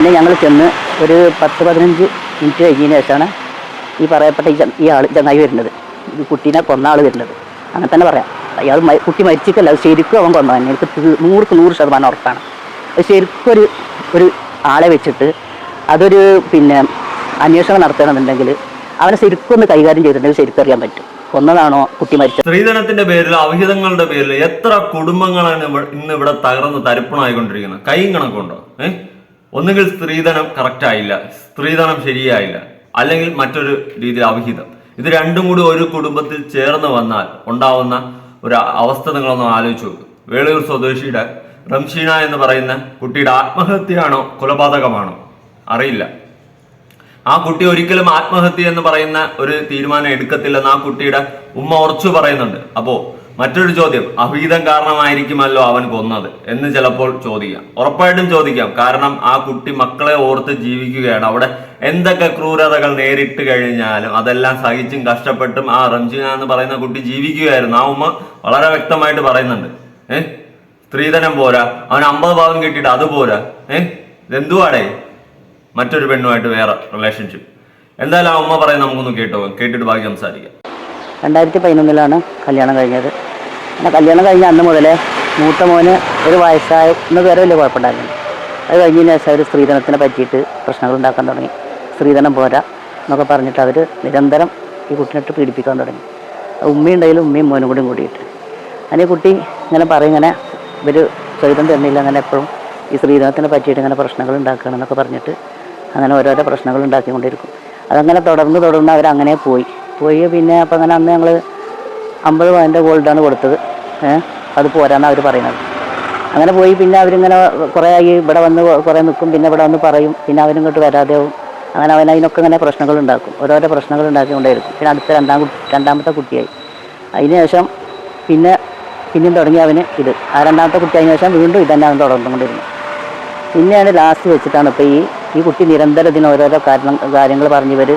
പിന്നെ ഞങ്ങൾ ചെന്ന് ഒരു പത്ത് പതിനഞ്ച് മിനിറ്റ് കഴിഞ്ഞതിന് ശേഷമാണ് ഈ പറയപ്പെട്ട ഈ ആൾ ചങ്ങായി വരുന്നത്. ഈ കുട്ടീനെ കൊന്ന ആൾ വരുന്നത്. അങ്ങനെ തന്നെ പറയാം. അയാൾ കുട്ടി മരിച്ചിട്ടല്ല. അത് ശരിക്കും അവൻ കൊന്നതാണ് എനിക്ക് തീ- നൂറ് ശതമാനം ഉറപ്പാണ്. അത് ശരിക്കും ഒരു ഒരു ആളെ വെച്ചിട്ട് അതൊരു പിന്നെ അന്വേഷണം നടത്തണമെന്നുണ്ടെങ്കിൽ അവനെ ശരിക്കും ഒന്ന് കൈകാര്യം ചെയ്തിട്ടുണ്ടെങ്കിൽ ശരിക്കും അറിയാൻ പറ്റും. കൊന്നതാണോ കുട്ടി മരിച്ചത്? സ്ത്രീധനത്തിന്റെ പേരിൽ അവിഹിതങ്ങളുടെ പേരിൽ എത്ര കുടുംബങ്ങളാണ് ഇന്ന് ഇവിടെ തകർന്ന് തരിപ്പണായിക്കൊണ്ടിരിക്കുന്നത്? കൈയും കണക്കുണ്ടോ ഏഹ് ഒന്നുകിൽ സ്ത്രീധനം കറക്റ്റ് ആയില്ല സ്ത്രീധനം ശരിയായില്ല അല്ലെങ്കിൽ മറ്റൊരു രീതിയിൽ അവിഹിതം. ഇത് രണ്ടും കൂടി ഒരു കുടുംബത്തിൽ ചേർന്ന് വന്നാൽ ഉണ്ടാവുന്ന ഒരു അവസ്ഥ നിങ്ങളൊന്ന് ആലോചിച്ച് നോക്കും. വേളൂർ സ്വദേശിയുടെ റംഷീന എന്ന് പറയുന്ന കുട്ടിയുടെ ആത്മഹത്യയാണോ കൊലപാതകമാണോ? അറിയില്ല. ആ കുട്ടി ഒരിക്കലും ആത്മഹത്യ എന്ന് പറയുന്ന ഒരു തീരുമാനം എടുക്കത്തില്ലെന്ന് ആ കുട്ടിയുടെ ഉമ്മ ഉറച്ചു പറയുന്നുണ്ട്. അപ്പോ മറ്റൊരു ചോദ്യം അഭീതം കാരണമായിരിക്കുമല്ലോ അവൻ കൊന്നത് എന്ന് ചിലപ്പോൾ ചോദിക്കാം. ഉറപ്പായിട്ടും ചോദിക്കാം കാരണം ആ കുട്ടി മക്കളെ ഓർത്ത് ജീവിക്കുകയാണ്. അവിടെ എന്തൊക്കെ ക്രൂരതകൾ നേരിട്ട് കഴിഞ്ഞാലും അതെല്ലാം സഹിച്ചും കഷ്ടപ്പെട്ടും ആ റംജിന എന്ന് പറയുന്ന കുട്ടി ജീവിക്കുകയായിരുന്നു. ആ ഉമ്മ വളരെ വ്യക്തമായിട്ട് പറയുന്നുണ്ട്. ഏഹ് സ്ത്രീധനം പോരാ. അവൻ അമ്പത് ഭാഗം കിട്ടിയിട്ട് അത് പോരാ. ഏഹ് ഇതെന്തുവാടേ? മറ്റൊരു പെണ്ണുമായിട്ട് വേറെ റിലേഷൻഷിപ്പ് എന്തായാലും ആ ഉമ്മ പറയുന്നത് നമുക്കൊന്ന് കേട്ടോ കേട്ടിട്ട് ബാക്കി സംസാരിക്കാം. രണ്ടായിരത്തി പതിനൊന്നിലാണ് കല്യാണം കഴിഞ്ഞത്. പിന്നെ കല്യാണം കഴിഞ്ഞ അന്ന് മുതലേ മൂത്ത മോന് ഒരു വയസ്സായെന്ന് വരെ വലിയ കുഴപ്പമുണ്ടായിരുന്നു അത് കഴിഞ്ഞതിന് ശേഷം അവർ സ്ത്രീധനത്തിനെ പറ്റിയിട്ട് പ്രശ്നങ്ങൾ ഉണ്ടാക്കാൻ തുടങ്ങി. സ്ത്രീധനം പോരാ എന്നൊക്കെ പറഞ്ഞിട്ട് അവർ നിരന്തരം ഈ കുട്ടിനെട്ട് പീഡിപ്പിക്കാൻ തുടങ്ങി. ഉമ്മയുണ്ടെങ്കിലും ഉമ്മയും മോനും കൂടിയും കൂടിയിട്ട്. അതിന് കുട്ടി ഇങ്ങനെ പറയും ഇങ്ങനെ ഇവർ സ്വൈതം തരുന്നില്ല അങ്ങനെ എപ്പോഴും ഈ സ്ത്രീധനത്തിനെ പറ്റിയിട്ട് ഇങ്ങനെ പ്രശ്നങ്ങൾ ഉണ്ടാക്കുകയാണെന്നൊക്കെ പറഞ്ഞിട്ട് അങ്ങനെ ഓരോരോ പ്രശ്നങ്ങൾ ഉണ്ടാക്കിക്കൊണ്ടിരിക്കും. അതങ്ങനെ തുടർന്ന് തുടർന്ന് അവരങ്ങനെ പോയി. പോയി പിന്നെ അപ്പം അങ്ങനെ അന്ന് ഞങ്ങൾ അമ്പത് പവന്റെ ഗോൾഡാണ് കൊടുത്തത്. അത് പോരാന്നാണ് അവർ പറയുന്നത്. അങ്ങനെ പോയി പിന്നെ അവരിങ്ങനെ കുറേ ആയി ഇവിടെ വന്ന് കുറേ നിൽക്കും പിന്നെ ഇവിടെ വന്ന് പറയും പിന്നെ അവരിങ്ങോട്ട് വരാതെയാവും അങ്ങനെ അവൻ അതിനൊക്കെ ഇങ്ങനെ പ്രശ്നങ്ങൾ ഉണ്ടാക്കും ഓരോരോ പ്രശ്നങ്ങൾ ഉണ്ടാക്കിക്കൊണ്ടേയിരിക്കും പിന്നെ അടുത്ത രണ്ടാം രണ്ടാമത്തെ കുട്ടിയായി. അതിനുശേഷം പിന്നെ പിന്നെയും തുടങ്ങി അവന് ഇത്. ആ രണ്ടാമത്തെ കുട്ടി അതിന് ശേഷം വീണ്ടും ഇതന്നെ അവൻ തുടർന്നുകൊണ്ടിരുന്നു. പിന്നെയാണ് ലാസ്റ്റ് വെച്ചിട്ടാണ് ഇപ്പോൾ ഈ ഈ കുട്ടി നിരന്തരം ഇതിന് ഓരോരോ കാരണം കാര്യങ്ങൾ പറഞ്ഞവർ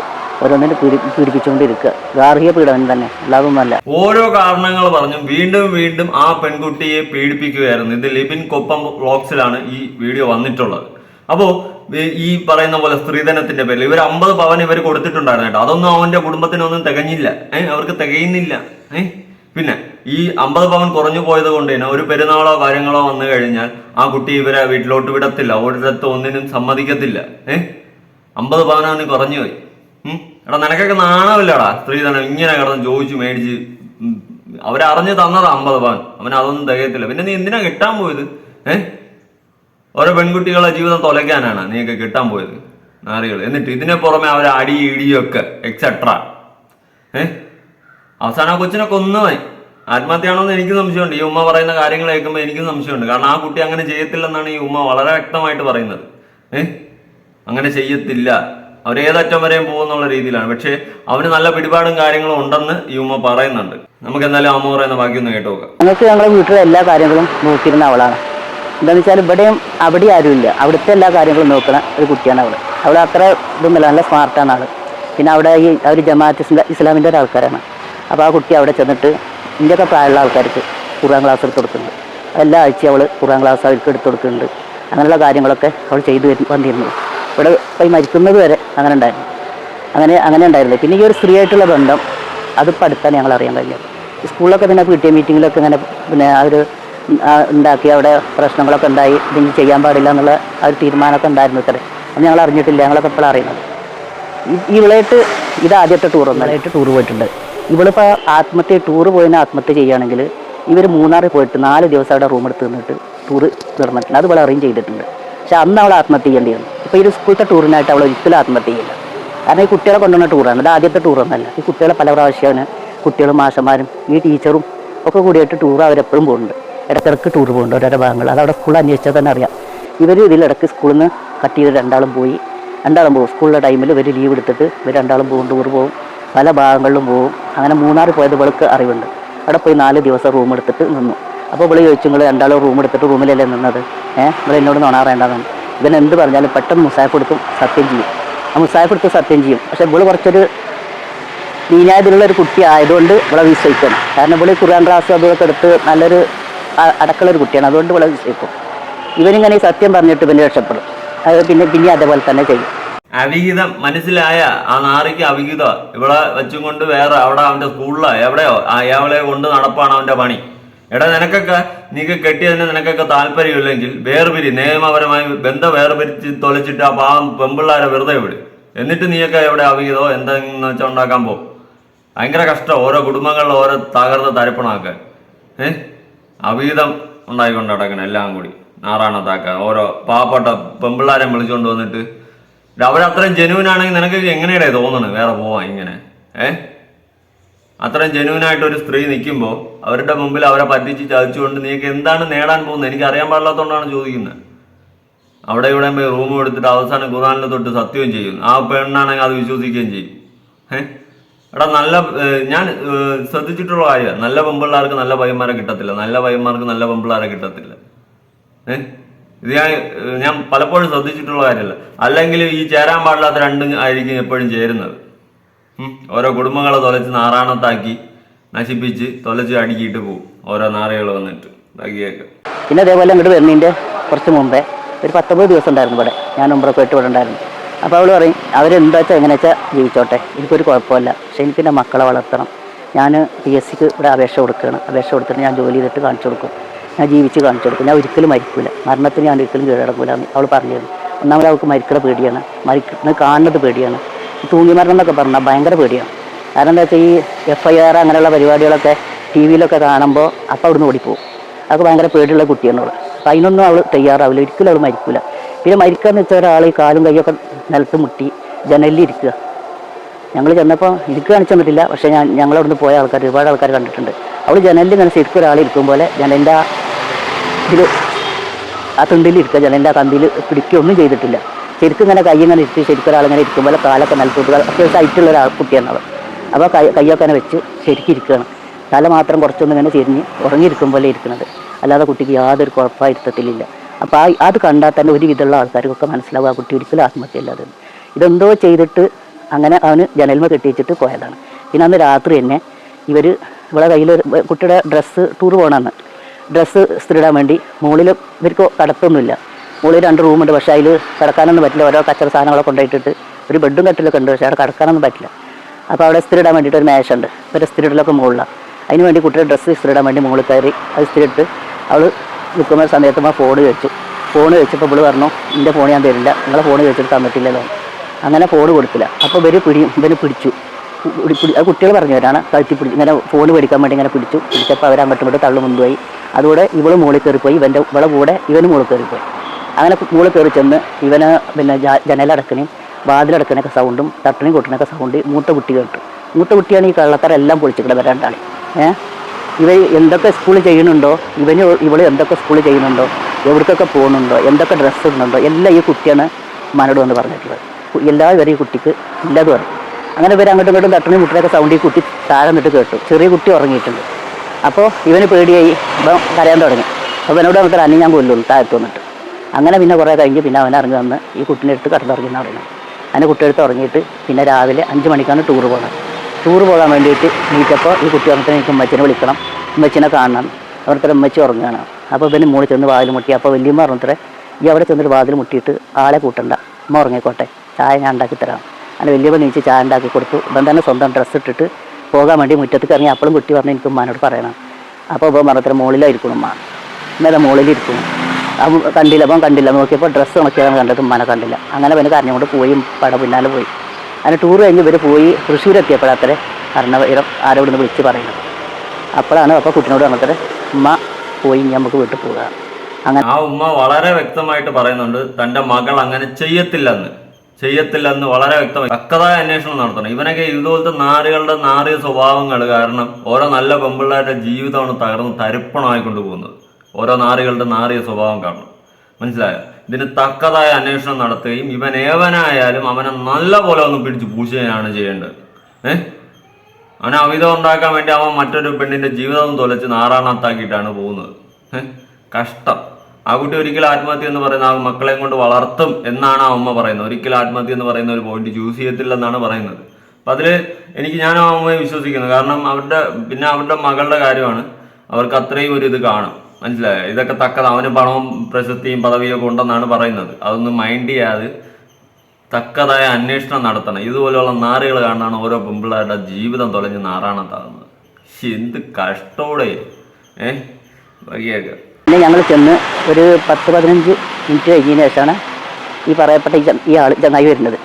ഓരോന്നിനും പീഡി പീഡിപ്പിച്ചുകൊണ്ടിരിക്കുക. ഗാർഹിക പീഡനം തന്നെ. അല്ലാതൊന്നുമല്ല. ഓരോ കാരണങ്ങൾ പറഞ്ഞും വീണ്ടും വീണ്ടും ആ പെൺകുട്ടിയെ പീഡിപ്പിക്കുകയായിരുന്നു. ഇത് ലിബിൻ കൊപ്പം വ്ളോഗ്സിലാണ് ഈ വീഡിയോ വന്നിട്ടുള്ളത്. അപ്പോ ഈ- പറയുന്ന പോലെ സ്ത്രീധനത്തിന്റെ പേരിൽ ഇവർ അമ്പത് പവൻ ഇവർ കൊടുത്തിട്ടുണ്ടായിരുന്നു അതൊന്നും അവന്റെ കുടുംബത്തിനൊന്നും തികഞ്ഞില്ല. ഏഹ് അവർക്ക് തികയുന്നില്ല. ഏഹ് പിന്നെ ഈ അമ്പത് പവൻ കുറഞ്ഞു പോയത് കൊണ്ട് തന്നെ ഒരു പെരുന്നാളോ കാര്യങ്ങളോ വന്നു കഴിഞ്ഞാൽ ആ കുട്ടി ഇവരെ വീട്ടിലോട്ട് വിടത്തില്ല. ഒരിടത്ത് ഒന്നിനും സമ്മതിക്കത്തില്ല. ഏഹ് അമ്പത് പവനാണ് കുറഞ്ഞു പോയി. എടാ നിനക്കൊക്കെ നാണമില്ലടാ. സ്ത്രീധനം ഇങ്ങനെ കിടന്ന് ചോദിച്ചു മേടിച്ച് അവരറിഞ്ഞ് തന്നതാ അമ്പത് പവൻ. അവൻ അതൊന്നും തികയത്തില്ല. പിന്നെ നീ എന്തിനാ കിട്ടാൻ പോയത്? ഏഹ് ഓരോ പെൺകുട്ടികളുടെ ജീവിതം തൊലയ്ക്കാനാണ് നീയൊക്കെ കിട്ടാൻ പോയത്. നാറികൾ എന്നിട്ട് ഇതിനെ പുറമെ അവരെ അടി ഇടിയൊക്കെ എക്സെട്ര ഏഹ് അവസാനം ആ കൊച്ചിനെ കൊന്നുമായി ആത്മഹത്യയാണോ എന്ന് എനിക്ക് സംശയമുണ്ട്. ഈ ഉമ്മ പറയുന്ന കാര്യങ്ങൾ കേൾക്കുമ്പോൾ എനിക്കും സംശയമുണ്ട്. കാരണം ആ കുട്ടി അങ്ങനെ ചെയ്യത്തില്ലെന്നാണ് ഈ ഉമ്മ വളരെ വ്യക്തമായിട്ട് പറയുന്നത്. ഏഹ് അങ്ങനെ ചെയ്യത്തില്ല. അവരേതറ്റം വരെയും പോകുന്നുള്ള രീതിയിലാണ്. പക്ഷേ അവന് നല്ല പിടിപാടും കാര്യങ്ങളും ഉണ്ടെന്ന് ഉമ്മ പറയുന്നുണ്ട്. നമുക്ക് എന്തായാലും അമ്മ പറയുന്ന ബാക്കി ഒന്ന് കേട്ടു ഞങ്ങൾക്ക് ഞങ്ങളുടെ വീട്ടിലെ എല്ലാ കാര്യങ്ങളും നോക്കിയിരുന്ന അവളാണ്. എന്താണെന്ന് വെച്ചാൽ ഇവിടെയും അവിടെ ആരുമില്ല. അവിടുത്തെ എല്ലാ കാര്യങ്ങളും നോക്കുന്ന ഒരു കുട്ടിയാണ് അവൾ അവൾ അത്ര ഇതൊന്നുമില്ല. നല്ല സ്മാർട്ടാണ് ആൾ. പിന്നെ അവിടെ ഈ അവർ ജമാഅത്ത് ഇസ്ലാ- ഇസ്ലാമിന്റെ ഒരു ആൾക്കാരാണ്. അപ്പോൾ ആ കുട്ടി അവിടെ ചെന്നിട്ട് ഇന്ത്യയൊക്കെ പ്രായമുള്ള ആൾക്കാർക്ക് ഖുർആൻ ക്ലാസ് എടുത്ത് കൊടുക്കുന്നുണ്ട്. എല്ലാ ആഴ്ചയും അവൾ ഖുർആൻ ക്ലാസ് അവർക്ക് എടുത്ത് കൊടുക്കുന്നുണ്ട്. അങ്ങനെയുള്ള കാര്യങ്ങളൊക്കെ അവൾ ചെയ്തു വന്നിരുന്നു. ഇവിടെ പോയി മരിക്കുന്നത് വരെ അങ്ങനെ ഉണ്ടായിരുന്നു അങ്ങനെ അങ്ങനെ ഉണ്ടായിരുന്നു പിന്നെ ഈ ഒരു സ്ത്രീ ആയിട്ടുള്ള ബന്ധം അത് അടുത്താണ് ഞങ്ങൾ അറിയാൻ കഴിഞ്ഞത്. സ്കൂളിലൊക്കെ പിന്നെ പി ടി എ മീറ്റിങ്ങിലൊക്കെ ഇങ്ങനെ പിന്നെ അവർ ഉണ്ടാക്കി അവിടെ പ്രശ്നങ്ങളൊക്കെ ഉണ്ടായി. ഇതെങ്കിൽ ചെയ്യാൻ പാടില്ല എന്നുള്ള ആ ഒരു തീരുമാനമൊക്കെ ഉണ്ടായിരുന്നു ഇത്ര. അത് ഞങ്ങൾ അറിഞ്ഞിട്ടില്ല. ഞങ്ങളൊക്കെ ഇപ്പോൾ അറിയുന്നത്. ഈ- ഇവളായിട്ട് ഇത് ആദ്യത്തെ ടൂർ ഒന്നായിട്ട് ടൂർ പോയിട്ടുണ്ട്. ഇവളിപ്പോൾ ആത്മഹത്യ ടൂർ പോയതിന് ആത്മഹത്യ ചെയ്യുകയാണെങ്കിൽ ഇവർ മൂന്നാറിൽ പോയിട്ട് നാല് ദിവസം അവിടെ റൂം എടുത്ത് നിന്നിട്ട് ടൂർ തീർന്നിട്ടുണ്ട് അത് ഇവിടെ അറേഞ്ച് ചെയ്തിട്ടുണ്ട്. പക്ഷെ അന്ന് അവൾ ആത്മഹത്യ ചെയ്യേണ്ടിയിരുന്നു ഇപ്പോൾ ഈ സ്കൂളത്തെ ടൂറിനായിട്ട് അവൾ ഒരിക്കലും ആത്മഹത്യ ചെയ്യില്ല. കാരണം ഈ കുട്ടികളെ കൊണ്ടുവന്ന ടൂറാണ് ഇത് ആദ്യത്തെ ടൂറൊന്നല്ല ഈ കുട്ടികളെ പല പ്രാവശ്യമാണ് കുട്ടികളും മാഷന്മാരും ഈ ടീച്ചറും ഒക്കെ കൂടിയിട്ട് ടൂർ അവരെപ്പോഴും പോകുന്നുണ്ട്. ഇടയ്ക്കിടയ്ക്ക് ടൂർ പോകുന്നുണ്ട് ഓരോരോ ഭാഗങ്ങൾ. അത് അവിടെ സ്കൂളിൽ അന്വേഷിച്ചാൽ തന്നെ അറിയാം. ഇവർ ഇതിലിടയ്ക്ക് സ്കൂളിൽ നിന്ന് കട്ട് ചെയ്ത് രണ്ടാളും പോയി. രണ്ടാളും പോകും. സ്കൂളിലെ ടൈമിൽ ഇവർ ലീവ് എടുത്തിട്ട് ഇവർ രണ്ടാളും പോകും ടൂർ പോകും. പല ഭാഗങ്ങളിലും പോകും. അങ്ങനെ മൂന്നാർ പോയത് വെളുക്ക് അറിവുണ്ട്. അവിടെ പോയി നാല് ദിവസം റൂം എടുത്തിട്ട് നിന്നു. അപ്പോൾ വിളി ചോദിച്ചു നിങ്ങൾ രണ്ടാളും റൂം എടുത്തിട്ട് റൂമിലല്ലേ നിന്നത്? ഏഹ് നിങ്ങൾ എന്നോട് നുണാറേണ്ടതാണ് ഇവൻ എന്ത് പറഞ്ഞാലും പെട്ടെന്ന് മുസാഫ് എടുക്കും സത്യം ചെയ്യും. ആ മുസാഫ് എടുത്ത് സത്യം ചെയ്യും. പക്ഷേ ഇവൾ കുറച്ചൊരു നീനായതിലുള്ള ഒരു കുട്ടി ആയതുകൊണ്ട് ഇവിടെ വിശ്വസിക്കണം. കാരണം ഇവിടെ ഖുർആൻ ക്ലാസ് അതൊക്കെ എടുത്ത് നല്ലൊരു അടക്കമുള്ള ഒരു കുട്ടിയാണ്. അതുകൊണ്ട് ഇവിടെ വിശ്വസിക്കും. ഇവനിങ്ങനെ സത്യം പറഞ്ഞിട്ട് ഇവന് രക്ഷപ്പെടും. അത് പിന്നെ പിന്നെ അതേപോലെ തന്നെ ചെയ്യും. അവിഹിതം മനസ്സിലായ ആ നാറിക്ക് അവിഹിതം. ഇവിടെ വെച്ചും കൊണ്ട് വേറെ അവിടെ അവന്റെ സ്കൂളിലോ എവിടെയോ അയാളെ കൊണ്ട് നടപ്പാണ് അവന്റെ പണി. എടാ നിനക്കൊക്കെ നീക്ക് കെട്ടിയതിന് നിനക്കൊക്കെ താല്പര്യമില്ലെങ്കിൽ വേർപിരി നിയമപരമായി ബന്ധം വേർപിരിച്ച് തൊലച്ചിട്ട് ആ പാവം പെമ്പിള്ളാരെ വെറുതെ വിട്. എന്നിട്ട് നീയൊക്കെ എവിടെ അവിഹിതോ എന്തെന്ന് വെച്ചാൽ ഉണ്ടാക്കാൻ പോകും ഭയങ്കര കഷ്ടം ഓരോ കുടുംബങ്ങളിൽ ഓരോ തകർന്ന് തരപ്പണമൊക്കെ. ഏ? അവിഹിതം ഉണ്ടായിക്കൊണ്ട് നടക്കണം എല്ലാം കൂടി. നാറാണത്താക്കാൻ ഓരോ പാവപ്പെട്ട പെമ്പിള്ളാരെ വിളിച്ചുകൊണ്ട് വന്നിട്ട്. അവരത്രയും ജനുവിനാണെങ്കിൽ നിനക്ക് എങ്ങനെയാണ് തോന്നണേ? വേറെ പോവാൻ ഇങ്ങനെ. ഏ? അത്രയും ജെനുവിനായിട്ട് ഒരു സ്ത്രീ നിൽക്കുമ്പോൾ അവരുടെ മുമ്പിൽ അവരെ പറ്റിച്ച് ചതിച്ചുകൊണ്ട് നീക്ക് എന്താണ് നേടാൻ പോകുന്നത്? എനിക്ക് അറിയാൻ പാടില്ലാത്തതുകൊണ്ടാണ് ചോദിക്കുന്നത്. അവിടെ ഇവിടെ പോയി റൂം എടുത്തിട്ട് അവസാനം ഖുറാനിൽ തൊട്ട് സത്യവും ചെയ്യും. ആ പെണ്ണാണെങ്കിൽ അത് വിശ്വസിക്കുകയും ചെയ്യും. ഏഹ് എടാ നല്ല ഞാൻ ശ്രദ്ധിച്ചിട്ടുള്ള കാര്യമാണ്. നല്ല പെമ്പിള്ളാർക്ക് നല്ല പയ്യന്മാരെ കിട്ടത്തില്ല. നല്ല പയ്യന്മാർക്ക് നല്ല പെമ്പിള്ളാരെ കിട്ടത്തില്ല. ഏഹ് ഇത് ഞാൻ ഞാൻ പലപ്പോഴും ശ്രദ്ധിച്ചിട്ടുള്ള കാര്യമല്ല. അല്ലെങ്കിൽ ഈ ചേരാൻ പാടില്ലാത്ത രണ്ടും ആയിരിക്കും എപ്പോഴും ചേരുന്നത്. ഓരോ കുടുംബങ്ങളെ തൊലച്ച് നാറാണത്താക്കി നശിപ്പിച്ച് തൊലച്ച് അടുക്കിയിട്ട് പോകും ഓരോ നാറുകൾ വന്നിട്ട്. ബാക്കിയൊക്കെ പിന്നെ അതേപോലെ ഇങ്ങോട്ട് വരുന്നതിന്റെ കുറച്ച് മുമ്പേ ഒരു പത്തൊമ്പത് ദിവസം ഉണ്ടായിരുന്നു ഇവിടെ. ഞാൻ മുമ്പ് പോയിട്ട് ഇവിടെ ഉണ്ടായിരുന്നു. അപ്പോൾ അവൾ പറയും അവരെന്താ വെച്ചാൽ എങ്ങനെ വെച്ചാൽ ജീവിച്ചോട്ടെ? എനിക്കൊരു കുഴപ്പമില്ല. പക്ഷേ എനിക്ക് എന്റെ മക്കളെ വളർത്തണം. ഞാൻ പി എസ് സിക്ക് ഇവിടെ അപേക്ഷ കൊടുക്കുകയാണ്. അപേക്ഷ കൊടുത്തിട്ട് ഞാൻ ജോലി ചെയ്തിട്ട് കാണിച്ചു കൊടുക്കും. ഞാൻ ജീവിച്ച് കാണിച്ചു കൊടുക്കും. ഞാൻ ഒരിക്കലും മരിക്കില്ല മരണത്തിന് ഞാൻ ഒരിക്കലും കീഴടക്കൂല അവൾ പറഞ്ഞിരുന്നു. ഒന്നാമത് അവൾക്ക് മരിക്കണ പേടിയാണ്. മരിക്കുന്നത് കാണുന്നത് പേടിയാണ്. തൂങ്ങി മരണം എന്നൊക്കെ പറഞ്ഞാൽ ഭയങ്കര പേടിയാണ് കാരണം എന്താ വെച്ചാൽ ഈ എഫ് ഐ ആർ അങ്ങനെയുള്ള പരിപാടികളൊക്കെ ടി വിയിലൊക്കെ കാണുമ്പോൾ അപ്പം അവിടുന്ന് ഓടിപ്പോവും. അതൊക്കെ ഭയങ്കര പേടിയുള്ള കുട്ടിയാണ് അപ്പം അതിനൊന്നും അവൾ തയ്യാറാവില്ല. ഒരിക്കലും അവൾ മരിക്കില്ല പിന്നെ മരിക്കാന്ന് വെച്ചാൽ ഒരാൾ ഈ കാലും കൈയൊക്കെ നിലത്ത് മുട്ടി ജനലിൽ ഇരിക്കുക ഞങ്ങൾ ചെന്നപ്പോൾ ഇരിക്കുക കാണിച്ചു തന്നിട്ടില്ല. പക്ഷേ ഞാൻ ഞങ്ങൾ ഞങ്ങളവിടുന്ന് പോയ ആൾക്കാർ ഒരുപാട് ആൾക്കാർ കണ്ടിട്ടുണ്ട്. അവൾ ജനലിൽ ഇങ്ങനെ ശരിക്കും ഒരാൾ ഇരിക്കും പോലെ ജനലിന്റെ ഇതിൽ ആ തുണ്ടിൽ ഇരിക്കുക ജനലിന്റെ ആ കമ്പിയിൽ പിടിക്കുകയൊന്നും ചെയ്തിട്ടില്ല. ശരിക്കും ഇങ്ങനെ കൈ ഇങ്ങനെ ഇട്ട് ശരിക്കും ഒരാളിങ്ങനെ ഇരിക്കുമ്പോൾ കാലൊക്കെ നിലത്തോട്ട് അത്യാവശ്യം ഹൈറ്റുള്ള ഒരാൾ കുട്ടിയാണ് അവൾ അപ്പോൾ കൈ കൈയൊക്കെ അങ്ങനെ വെച്ച് ശരിക്കും ഇരിക്കുകയാണ്. തല മാത്രം കുറച്ചൊന്നും ഇങ്ങനെ ചെരിഞ്ഞ് ഉറങ്ങിയിരിക്കും പോലെ ഇരിക്കുന്നത്. അല്ലാതെ കുട്ടിക്ക് യാതൊരു കുഴപ്പമായിരുത്തത്തിലില്ല അപ്പോൾ ആ അത് കണ്ടാൽ തന്നെ ഒരു വിധമുള്ള ആൾക്കാർക്കൊക്കെ മനസ്സിലാവും ആ കുട്ടി ഒരിക്കലും ആത്മഹത്യ അല്ലാതെ ഇതെന്തോ ചെയ്തിട്ട് അങ്ങനെ അവന് ജനൽമ കെട്ടിച്ചിട്ട് പോയതാണ്. പിന്നെ അന്ന് രാത്രി തന്നെ ഇവർ ഇവിടെ കയ്യിൽ കുട്ടിയുടെ ഡ്രസ്സ് ടൂർ പോകണമെന്ന് ഡ്രസ്സ് സ്ത്രീടാൻ വേണ്ടി മുകളിൽ ഇവർക്ക് കടത്തൊന്നുമില്ല. മുകളിൽ രണ്ട് റൂമുണ്ട് പക്ഷേ അതിൽ കിടക്കാനൊന്നും പറ്റില്ല. ഓരോ കച്ചറ സാധനങ്ങളൊക്കെ കൊണ്ടുപോയിട്ടിട്ട് ഒരു ബെഡും കട്ടിലൊക്കെ ഉണ്ട്. പക്ഷേ അവിടെ കിടക്കാനൊന്നും പറ്റില്ല. അപ്പോൾ അവിടെ ഇസ്തിരിടാൻ വേണ്ടിയിട്ട് ഒരു മേശ ഉണ്ട്. ഒരു ഇസ്തിരിടലൊക്കെ മുകളിലാണ് അതിന് വേണ്ടി കുട്ടിയുടെ ഡ്രസ്സ് ഇസ്തിരിടാൻ വേണ്ടി മുകളിൽ കയറി അത് ഇസ്തിരിട്ട് അവൾ നിൽക്കുന്ന സമയത്ത് ആ ഫോൺ വെച്ചു ഫോൺ വെച്ചപ്പോൾ ഇവൾ പറഞ്ഞു എന്റെ ഫോൺ ഞാൻ തരില്ല. നിങ്ങളെ ഫോൺ വെച്ചിട്ട് തന്നിട്ടില്ലല്ലോ അങ്ങനെ ഫോൺ കൊടുത്തില്ല. അപ്പോൾ ഇവർ പിടി ഇവന് പിടിച്ചു. പിടി- പിടി- അത് കുട്ടികൾ പറഞ്ഞു തരാണ് കഴുത്തി പിടിച്ച് ഇങ്ങനെ ഫോൺ മേടിക്കാൻ വേണ്ടി ഇങ്ങനെ പിടിച്ചു. പിടിച്ചപ്പോൾ അവർ അങ്ങോട്ടും ഇങ്ങോട്ട് തള്ളു മുൻപോയി അതുകൂടെ ഇവൾ മുകളിൽ കയറിപ്പോയി. ഇവന്റെ ഇവളെ കൂടെ ഇവന് മുകളിൽ കയറിപ്പോയി. അങ്ങനെ മുകളിൽ കയറി ചെന്ന് ഇവന് പിന്നെ ജനലടക്കണേയും വാതിലടക്കണൊക്കെ സൗണ്ടും തട്ടണയും കൊട്ടണൊക്കെ സൗണ്ട് മൂത്ത കുട്ടി കേട്ടു മൂത്ത കുട്ടിയാണ് ഈ കള്ളത്തരെല്ലാം പൊളിച്ചിട്ട് വരാണ്ടാണ് ഏഹ് ഇവ എന്തൊക്കെ സ്കൂളിൽ ചെയ്യുന്നുണ്ടോ? ഇവന് ഇവൾ എന്തൊക്കെ സ്കൂളിൽ ചെയ്യുന്നുണ്ടോ? എവിടേക്കൊക്കെ പോകുന്നുണ്ടോ? എന്തൊക്കെ ഡ്രസ്സ് ഇടുന്നുണ്ടോ? എല്ലാം ഈ കുട്ടിയാണ് മനോട് വന്ന് പറഞ്ഞിട്ടുള്ളത്. എല്ലാ ഇവരും ഈ കുട്ടിക്ക് ഇല്ലാതെ പറയും അങ്ങനെ ഇവർ അങ്ങോട്ടും ഇങ്ങോട്ടും തട്ടണി മുട്ടിനൊക്കെ സൗണ്ട് ഈ കുട്ടി താഴെ നിന്നിട്ട് കേട്ടു. ചെറിയ കുട്ടി ഉറങ്ങിയിട്ടുണ്ട്. അപ്പോൾ ഇവന് പേടിയായി. ഇപ്പം കരയാൻ തുടങ്ങി. അപ്പോൾ എന്നോട് വന്നിട്ട് അന്നെ ഞാൻ കൊല്ലുള്ളൂ താഴത്ത് വന്നിട്ട്. അങ്ങനെ പിന്നെ കുറേ കഴിഞ്ഞ് പിന്നെ അവൻ ഇറങ്ങി വന്ന് ഈ കുട്ടീനെ എടുത്ത് കടന്നുറങ്ങി എന്നാണ് പറയുന്നത് അങ്ങനെ കുട്ടിയെടുത്ത് ഇറങ്ങിയിട്ട് പിന്നെ രാവിലെ അഞ്ച് മണിക്കാണ് ടൂർ പോകുന്നത് ടൂർ പോകാൻ വേണ്ടിയിട്ട് എനിക്കപ്പോൾ ഈ കുട്ടി പറഞ്ഞിട്ട് എനിക്ക് ഉമ്മച്ചിനെ വിളിക്കണം. ഉമ്മച്ചിനെ കാണണം. അവിടുത്തെ ഉമ്മച്ചി ഉറങ്ങുകയാണ്. അപ്പോൾ പിന്നെ മൂളി ചെന്ന് വാതിൽ മുട്ടി. അപ്പോൾ വലിയമ്മ പറഞ്ഞിട്ട് ഈ അവിടെ ചെന്നിട്ട് വാതിൽ മുട്ടിയിട്ട് ആളെ കൂട്ടണ്ട. ഉമ്മ ഉറങ്ങിക്കോട്ടെ. ചായ ഞാൻ ഉണ്ടാക്കി തരാം. അങ്ങനെ വലിയമ്മ നീച്ച് ചായ ഉണ്ടാക്കി കൊടുത്തു. ഇവൻ തന്നെ സ്വന്തം ഡ്രസ്സ് ഇട്ടിട്ട് പോകാൻ വേണ്ടി മുറ്റത്തേക്ക് ഇറങ്ങി അപ്പോഴും കുട്ടി പറഞ്ഞ് എനിക്ക് ഉമ്മാനോട് പറയണം. അപ്പോൾ ഇപ്പോൾ പറഞ്ഞത്ര മുകളിലായിരിക്കണം ഉമ്മ. ഇന്നലെ മുകളിലിരിക്കുന്നു അവൻ കണ്ടില്ല അപ്പം കണ്ടില്ല. നോക്കിയപ്പോൾ ഡ്രസ്സ് ഉണക്കിയതാണ് കണ്ടത് ഉമ്മാനെ കണ്ടില്ല. അങ്ങനെ പിന്നെ കരഞ്ഞുകൊണ്ട് പോയി പട പിന്നാലെ പോയി. അങ്ങനെ ടൂർ കഴിഞ്ഞ് ഇവർ പോയി തൃശ്ശൂർ എത്തിയപ്പോഴത്രേ ഭരണവീരം ആരോടൊന്ന് വിളിച്ച് പറയുന്നത്. അപ്പോഴാണ് അപ്പോൾ കുട്ടിനോട് പറഞ്ഞത് ഉമ്മ പോയി നമുക്ക് വീട്ടിൽ പോകുക അങ്ങനെ ആ ഉമ്മ വളരെ വ്യക്തമായിട്ട് പറയുന്നുണ്ട് തന്റെ മകൾ അങ്ങനെ ചെയ്യത്തില്ലെന്ന്. ചെയ്യത്തില്ലെന്ന് വളരെ വ്യക്തമായി തക്കതായ അന്വേഷണം നടത്തണം. ഇവനൊക്കെ ഇതുപോലത്തെ നാറുകളുടെ നാറിയ സ്വഭാവങ്ങൾ കാരണം ഓരോ നല്ല പെമ്പിള്ളേരുടെ ജീവിതമാണ് തകർന്ന് തരിപ്പണമായി പോകുന്നത് ഓരോ നാറികളുടെ നാറിയ സ്വഭാവം കാരണം മനസ്സിലായോ? ഇതിന് തക്കതായ അന്വേഷണം നടത്തുകയും ഇവൻ ഏവനായാലും അവനെ നല്ല പോലെ ഒന്ന് പിടിച്ച് പൂശുകയാണ് ചെയ്യേണ്ടത്. ഏഹ് അവനെ അവിധം ഉണ്ടാക്കാൻ വേണ്ടി അവൻ മറ്റൊരു പെണ്ണിന്റെ ജീവിതം തൊലച്ച് നാറാണത്താക്കിയിട്ടാണ് പോകുന്നത്? കഷ്ടം. ആ കുട്ടി ഒരിക്കലും ആത്മഹത്യ എന്ന് പറയുന്ന ആ മക്കളെയും കൊണ്ട് വളർത്തും എന്നാണ് ആ അമ്മ പറയുന്നത്. ഒരിക്കലും ആത്മഹത്യ എന്ന് പറയുന്ന ഒരു പോയിന്റ് ചൂസ് ചെയ്യത്തില്ലെന്നാണ് പറയുന്നത്. അപ്പൊ അതിൽ എനിക്ക് ഞാൻ ആ അമ്മയെ വിശ്വസിക്കുന്നു. കാരണം അവരുടെ പിന്നെ അവരുടെ മകളുടെ കാര്യമാണ് അവർക്ക് അത്രയും ഒരു ഇത് കാണും. മനസ്സിലായോ? ഇതൊക്കെ തക്കത്. അവന് പണവും പ്രശസ്തിയും പദവിയും ഒക്കെ ഉണ്ടെന്നാണ് പറയുന്നത്. അതൊന്നും മൈൻഡ് ചെയ്യാതെ തക്കതായ അന്വേഷണം നടത്തണം. ഇതുപോലെയുള്ള നാറുകൾ കാണാണ് ഓരോ പെമ്പിള്ളേരുടെ ജീവിതം തൊലഞ്ഞ് നാറാണത്താകുന്നത് പക്ഷെ എന്ത് കഷ്ടോടെ. ഏഹ് പിന്നെ ഞങ്ങൾ ചെന്ന് ഒരു പത്ത് പതിനഞ്ച് മിനിറ്റ് കഴിഞ്ഞതിന് ശേഷമാണ് ഈ പറയപ്പെട്ട ഈ ആൾ ചങ്ങായി വരുന്നത്.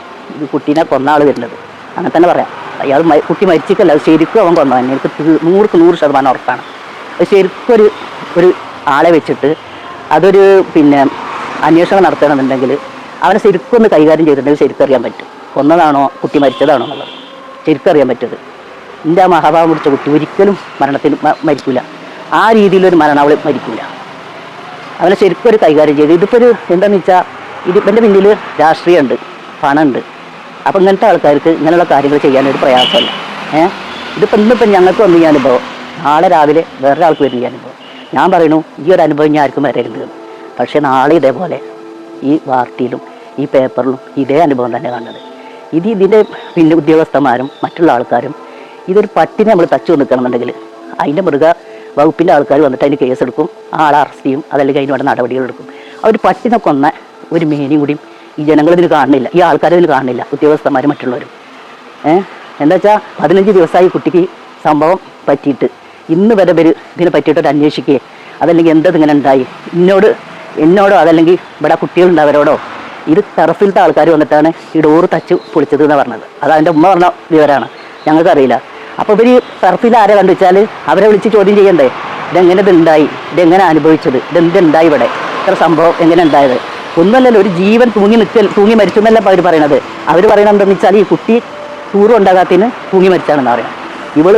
ഈ കുട്ടീനെ കൊന്ന ആൾ വരുന്നത്. അങ്ങനെ തന്നെ പറയാം. അയാൾ കുട്ടി മരിച്ചിട്ടല്ല ശരിക്കും അവൻ കൊന്നതന്നെ എനിക്ക് നൂറ് നൂറ് ശതമാനം ഉറപ്പാണ്. ശരിക്കും ഒരു ഒരു ആളെ വെച്ചിട്ട് അതൊരു പിന്നെ അന്വേഷണം നടത്തണമെന്നുണ്ടെങ്കിൽ അവനെ ശരിക്കൊന്ന് കൈകാര്യം ചെയ്തിട്ടുണ്ടെങ്കിൽ ശരിക്കറിയാൻ പറ്റും. കൊന്നതാണോ കുട്ടി മരിച്ചതാണോ എന്നുള്ളത്. ശരിക്കറിയാൻ പറ്റത് എന്റെ ആ മഹാഭാവം പിടിച്ച കുട്ടി ഒരിക്കലും മരണത്തിന് മരിക്കില്ല ആ രീതിയിലൊരു മരണം അവൾ മരിക്കില്ല അവനെ ശരിക്കും ഒരു കൈകാര്യം ചെയ്ത് ഇതിപ്പോൾ ഒരു എന്താണെന്ന് വെച്ചാൽ ഇത് എന്റെ പിന്നിൽ രാഷ്ട്രീയമുണ്ട് പണമുണ്ട്. അപ്പം ഇങ്ങനത്തെ ആൾക്കാർക്ക് ഇങ്ങനെയുള്ള കാര്യങ്ങൾ ചെയ്യാനൊരു പ്രയാസമല്ല. ഏഹ് ഇതിപ്പോൾ ഇന്നിപ്പം ഞങ്ങൾക്ക് വന്നു അനുഭവം. നാളെ രാവിലെ വേറൊരാൾക്ക് വരുന്ന അനുഭവം. ഞാൻ പറയണു ഈ ഒരു അനുഭവം ഞാൻ ആർക്കും വരരുത്. പക്ഷേ നാളെ ഇതേപോലെ ഈ വാർത്തയിലും ഈ പേപ്പറിലും ഇതേ അനുഭവം തന്നെ കാണുന്നത്. ഇത് ഇതിന്റെ പിന്നെ ഉദ്യോഗസ്ഥന്മാരും മറ്റുള്ള ആൾക്കാരും ഇതൊരു പട്ടിനെ നമ്മൾ തച്ചു നിൽക്കണമെന്നുണ്ടെങ്കിൽ അതിന്റെ മൃഗ വകുപ്പിന്റെ ആൾക്കാർ വന്നിട്ട് അതിന് കേസെടുക്കും ആളെ അറസ്റ്റ് ചെയ്യും അതല്ലെങ്കിൽ അതിന് വേണ്ട നടപടികളെടുക്കും ആ ഒരു പട്ടിനെ കൊന്ന ഒരു മേനിയും കൂടിയും ഈ ജനങ്ങൾ ഇതിന് കാണുന്നില്ല ഈ ആൾക്കാർ ഇതിന് കാണുന്നില്ല ഉദ്യോഗസ്ഥന്മാർ മറ്റുള്ളവരും. ഏഹ് എന്താ വെച്ചാൽ പതിനഞ്ച് ദിവസമായി കുട്ടിക്ക് സംഭവം പറ്റിയിട്ട് ഇന്ന് വരെ വരും ഇതിനെ പറ്റിയിട്ട് ഒരു അന്വേഷിക്കുകയെ അതല്ലെങ്കിൽ എന്തത് ഇങ്ങനെ ഉണ്ടായി. എന്നോട് എന്നോടോ അതല്ലെങ്കിൽ ഇവിടെ കുട്ടികളുണ്ട് അവരോടോ ഇത് ടെറസിലത്തെ ആൾക്കാർ വന്നിട്ടാണ് ഈ ഡോറ് തച്ച് പൊളിച്ചത് എന്ന് പറഞ്ഞത്. അത് അതിന്റെ ഉമ്മ പറഞ്ഞ വിവരമാണ് ഞങ്ങൾക്കറിയില്ല. അപ്പോൾ ഇവർ ടെറസിൽ ആരെ കണ്ടു വെച്ചാൽ അവരെ വിളിച്ച് ചോദ്യം ചെയ്യണ്ടേ? ഇതെങ്ങനെ ഇത് ഉണ്ടായി ഇതെങ്ങനെ അനുഭവിച്ചത്? ഇതെന്തുണ്ടായി ഇവിടെ? ഇത്ര സംഭവം എങ്ങനെ ഉണ്ടായത്? ഒന്നുമല്ലല്ലോ ഒരു ജീവൻ തൂങ്ങി നിൽക്കൽ തൂങ്ങി മരിച്ചു എന്നല്ല അവർ പറയണത്. അവർ പറയണത് എന്താണെന്ന് വെച്ചാൽ ഈ കുട്ടി ടൂറും ഉണ്ടാകാത്തതിന് തൂങ്ങി മരിച്ചാണെന്ന് പറയാം ഇവൾ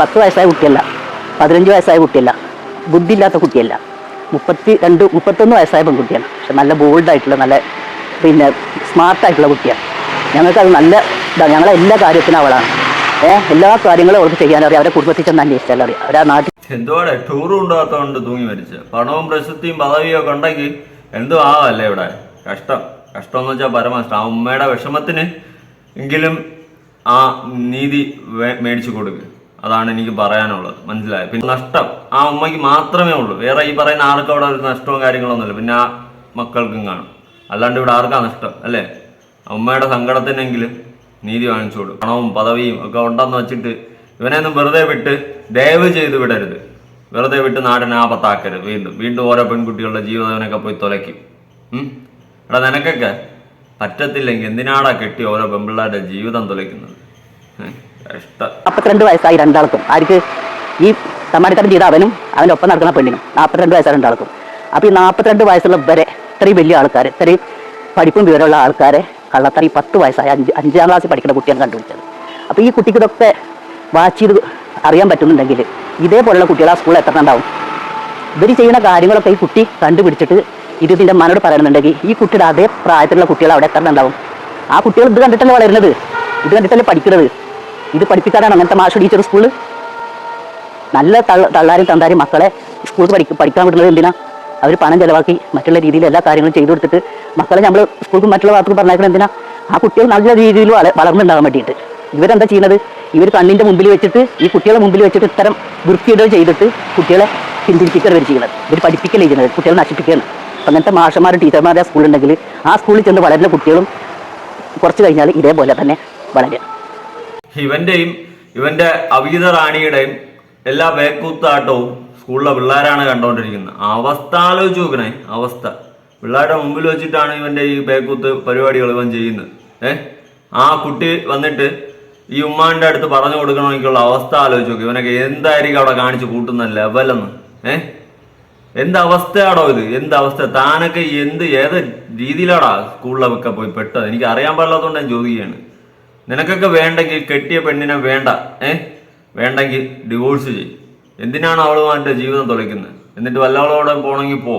പത്ത് വയസ്സായ കുട്ടിയല്ല. പതിനഞ്ച് വയസ്സായ കുട്ടിയല്ല. ബുദ്ധിയില്ലാത്ത കുട്ടിയല്ല. മുപ്പത്തി രണ്ട് മുപ്പത്തൊന്ന് വയസ്സായ പെൺകുട്ടിയാണ്. പക്ഷെ നല്ല ബോൾഡായിട്ടുള്ള നല്ല പിന്നെ സ്മാർട്ടായിട്ടുള്ള കുട്ടിയാണ്. ഞങ്ങൾക്കത് നല്ല ഇതാണ് ഞങ്ങളെ എല്ലാ കാര്യത്തിനും അവളാണ്. ഏഹ് എല്ലാ കാര്യങ്ങളും അവൾക്ക് ചെയ്യാനറിയാം. അവരെ കുടുംബത്തിൽ ചെന്ന് അന്വേഷിച്ചാൽ അറിയാം. അവരാ നാട്ടിൽ എന്തുവാടെ? ടൂറും ഉണ്ടാകാത്തോണ്ട് തൂങ്ങി മരിച്ച. പണവും പ്രശസ്തിയും പദവിയും ഒക്കെ ഉണ്ടെങ്കിൽ എന്തോ ആവല്ലേ ഇവിടെ? കഷ്ടം. കഷ്ടം എന്ന് വെച്ചാൽ പരമാഷ്ടം ആ ഉമ്മയുടെ വിഷമത്തിന് എങ്കിലും ആ നീതി മേടിച്ചു കൊടുക്കുക അതാണ് എനിക്ക് പറയാനുള്ളത്. മനസ്സിലായത് പിന്നെ നഷ്ടം. ആ ഉമ്മയ്ക്ക് മാത്രമേ ഉള്ളൂ. വേറെ ഈ പറയുന്ന ആർക്കും അവിടെ ഒരു നഷ്ടവും കാര്യങ്ങളൊന്നുമില്ല. പിന്നെ ആ മക്കൾക്കും കാണും. അല്ലാണ്ട് ഇവിടെ ആർക്കാ നഷ്ടം അല്ലേ? ഉമ്മയുടെ സങ്കടത്തിനെങ്കിലും നീതി വാങ്ങിച്ചു കൊടുക്കും. പണവും പദവിയും ഒക്കെ ഉണ്ടെന്ന് വെച്ചിട്ട് ഇവനെയൊന്നും വെറുതെ വിട്ട് ദയവ് ചെയ്ത് വിടരുത്. വെറുതെ വിട്ട് നാടിനെ ആപത്താക്കരുത്. വീണ്ടും വീണ്ടും ഓരോ പെൺകുട്ടികളുടെ ജീവിതത്തിനൊക്കെ പോയി തുലയ്ക്കും. എടാ നിനക്കൊക്കെ പറ്റത്തില്ലെങ്കിൽ എന്തിനാടാ കെട്ടി ഓരോ പെൺപിള്ളേരുടെ ജീവിതം തുലയ്ക്കുന്നത്? ഏ? നാൽപ്പത്തിരണ്ട് വയസ്സായി രണ്ടാൾക്കും. ആർക്ക് ഈ തമ്മാടിത്തരം ചെയ്ത അവനും അവന്റെ ഒപ്പം നടക്കുന്ന പെണ്ണിനും നാൽപ്പത്തിരണ്ട് വയസ്സായ രണ്ടാൾക്കും. അപ്പോൾ ഈ നാൽപ്പത്തിരണ്ട് വയസ്സുള്ള വരെ ഇത്രയും വലിയ ആൾക്കാർ ഇത്രയും പഠിപ്പും വിവരമുള്ള ആൾക്കാരെ കള്ളത്തറി പത്ത് വയസ്സായ അഞ്ച് അഞ്ചാം ക്ലാസ്സിൽ പഠിക്കുന്ന കുട്ടിയാണ് കണ്ടുപിടിച്ചത്. അപ്പോൾ ഈ കുട്ടിക്ക് ഇതൊക്കെ വാച്ച് ചെയ്ത് അറിയാൻ പറ്റുന്നുണ്ടെങ്കിൽ ഇതേപോലെയുള്ള കുട്ടികൾ ആ സ്കൂളിൽ എത്ര ഉണ്ടാവും? ഇവർ ചെയ്യുന്ന കാര്യങ്ങളൊക്കെ ഈ കുട്ടി കണ്ടുപിടിച്ചിട്ട് ഇത് ഇതിന്റെ മനോട് പറയുന്നുണ്ടെങ്കിൽ ഈ കുട്ടിയുടെ അതേ പ്രായത്തിലുള്ള കുട്ടികൾ അവിടെ എത്ര ഉണ്ടാവും? ആ കുട്ടികൾ ഇത് കണ്ടിട്ടല്ലേ വളരുന്നത്? ഇത് കണ്ടിട്ടല്ലേ പഠിക്കുന്നത്? ഇത് പഠിപ്പിക്കാനാണ് അങ്ങനത്തെ മാഷ് ടീച്ചർ സ്കൂളിൽ നല്ല തള്ള തള്ളാരും തന്താരും മക്കളെ സ്കൂളിൽ പഠിക്കും പഠിക്കാൻ വിടുന്നത് എന്തിനാ? അവർ പണം ചിലവാക്കി മറ്റുള്ള രീതിയിൽ എല്ലാ കാര്യങ്ങളും ചെയ്തു കൊടുത്തിട്ട് മക്കളെ നമ്മൾ സ്കൂളിൽ മറ്റുള്ള ഭാഗത്തും പറഞ്ഞേക്കണം എന്തിനാ? ആ കുട്ടികൾ നല്ല രീതിയിൽ വള വളർന്നുണ്ടാകാൻ വേണ്ടിയിട്ട്. ഇവരെന്താ ചെയ്യുന്നത്? ഇവർ കണ്ണിന്റെ മുമ്പിൽ വെച്ചിട്ട് ഈ കുട്ടികളെ മുമ്പിൽ വെച്ചിട്ട് ഇത്തരം വൃത്തിയിടൽ ചെയ്തിട്ട് കുട്ടികളെ പിന്തിരിപ്പിക്കുകയാണ് ഇവർ ചെയ്യുന്നത്. ഇവർ പഠിപ്പിക്കലേ ചെയ്യുന്നത്? കുട്ടികളെ നശിപ്പിക്കുകയാണ്. അങ്ങനത്തെ മാഷന്മാരും ടീച്ചർമാരുടെ സ്കൂളുണ്ടെങ്കിൽ ആ സ്കൂളിൽ ചെന്ന് വളരുന്ന കുട്ടികളും കുറച്ച് കഴിഞ്ഞാൽ ഇതേപോലെ തന്നെ വളരുക ഇവന്റെയും ഇവന്റെ അവീത റാണിയുടെയും എല്ലാ വേക്കൂത്താട്ടവും സ്കൂളിലെ പിള്ളേരാണ് കണ്ടുകൊണ്ടിരിക്കുന്നത്. അവസ്ഥ ആലോചിച്ച് നോക്കണേ അവസ്ഥ. പിള്ളേരുടെ മുമ്പിൽ വെച്ചിട്ടാണ് ഇവന്റെ ഈ ബേക്കൂത്ത് പരിപാടികൾ ഇവൻ ചെയ്യുന്നത്. ഏഹ് ആ കുട്ടി വന്നിട്ട് ഈ ഉമ്മാന്റെ അടുത്ത് പറഞ്ഞു കൊടുക്കണമെങ്കിലുള്ള അവസ്ഥ ആലോചിച്ച് നോക്കി ഇവനൊക്കെ എന്തായിരിക്കും അവിടെ കാണിച്ച് കൂട്ടുന്ന ലെവലെന്ന് ഏഹ് എന്ത് അവസ്ഥയാടോ ഇത്? എന്ത് അവസ്ഥ? താനൊക്കെ എന്ത് ഏത് രീതിയിലാടാ സ്കൂളിലൊക്കെ പോയി പെട്ടത്? എനിക്ക് അറിയാൻ പാടില്ലാത്തതുകൊണ്ട് ഞാൻ ചോദിക്കുകയാണ്. നിനക്കൊക്കെ വേണ്ടെങ്കിൽ കെട്ടിയ പെണ്ണിനെ വേണ്ട ഏ? വേണ്ടെങ്കിൽ ഡിവോഴ്സ് ചെയ്യും. എന്തിനാണ് അവളുമായിട്ട് ജീവിതം തുലയ്ക്കുന്നത് എന്നിട്ട് വല്ലവളോടെ പോണെങ്കിൽ പോ.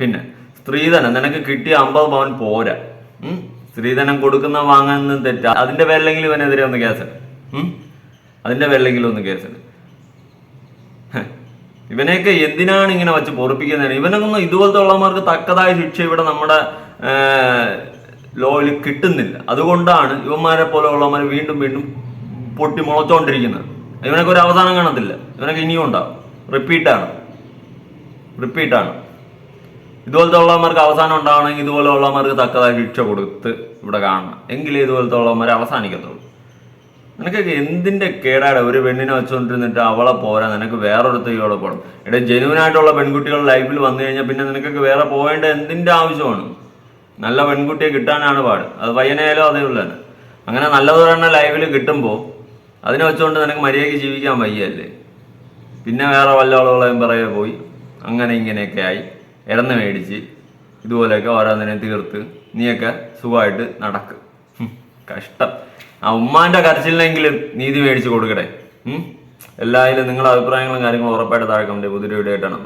പിന്നെ സ്ത്രീധനം. നിനക്ക് കിട്ടിയ അമ്പത് പവൻ പോരാ. സ്ത്രീധനം കൊടുക്കുന്ന വാങ്ങുന്ന തെറ്റാ. അതിന്റെ പേരിലെങ്കിലും ഇവനെതിരെ ഒന്ന് കേസെടുക്കും അതിന്റെ പേരിലെങ്കിലും ഒന്ന് കേസെടുക്കും. ഇവനെയൊക്കെ എന്തിനാണ് ഇങ്ങനെ വെച്ച് പൊറപ്പിക്കുന്നത് ഇവനൊന്നും ഇതുപോലത്തെ ഉള്ളവർക്ക് തക്കതായ ശിക്ഷ ഇവിടെ നമ്മുടെ ലോയിൽ കിട്ടുന്നില്ല. അതുകൊണ്ടാണ് ഇവന്മാരെ പോലെ ഉള്ളവന്മാർ വീണ്ടും വീണ്ടും പൊട്ടി മുളച്ചോണ്ടിരിക്കുന്നത്. ഇവനൊക്കെ ഒരു അവസാനം കാണത്തില്ല. ഇവനൊക്കെ ഇനിയും ഉണ്ടാവും. റിപ്പീറ്റാണ് റിപ്പീറ്റാണ് ഇതുപോലത്തെ ഉള്ളവന്മാർക്ക് അവസാനം ഉണ്ടാവണമെങ്കിൽ ഇതുപോലെ ഉള്ളവന്മാർക്ക് തക്കതായ ശിക്ഷ കൊടുത്ത് ഇവിടെ കാണണം. എങ്കിലേ ഇതുപോലത്തെ ഉള്ളവന്മാർ അവസാനിക്കത്തുള്ളൂ. നിനക്കൊക്കെ എന്തിന്റെ കേടാട? ഒരു പെണ്ണിനെ വെച്ചുകൊണ്ടിരുന്നിട്ട് അവളെ പോരാ. നിനക്ക് വേറൊരുത്തേക്കോടെ പോകണം ഇവിടെ ജെനുവിനായിട്ടുള്ള പെൺകുട്ടികൾ ലൈഫിൽ വന്നു കഴിഞ്ഞാൽ പിന്നെ നിനക്കൊക്കെ വേറെ പോകേണ്ട എന്തിന്റെ ആവശ്യമാണ്? നല്ല പെൺകുട്ടിയെ കിട്ടാനാണ് പാട്. അത് പയ്യനായാലും അതേ ഉള്ളതാണ് അങ്ങനെ നല്ലതൊരെണ്ണം ലൈഫിൽ കിട്ടുമ്പോൾ അതിനെ വെച്ചുകൊണ്ട് നിനക്ക് മര്യാദയ്ക്ക് ജീവിക്കാൻ വയ്യല്ലേ. പിന്നെ വേറെ വല്ലവളകളെയും പറയെ പോയി. അങ്ങനെ ഇങ്ങനെയൊക്കെ ആയി. ഇടന്ന് മേടിച്ച് ഇതുപോലെയൊക്കെ ഓരോന്നിനെ തീർത്ത് നീയൊക്കെ സുഖമായിട്ട് നടക്ക്. കഷ്ടം. ആ ഉമ്മാന്റെ കരച്ചിലിനെങ്കിലും നീതി മേടിച്ച് കൊടുക്കട്ടെ? എല്ലാവരും നിങ്ങളുടെ അഭിപ്രായങ്ങളും കാര്യങ്ങളും ഉറപ്പായിട്ട് താഴെ കമന്റ് പുതിയ വീഡിയോ ആയിട്ടാണ്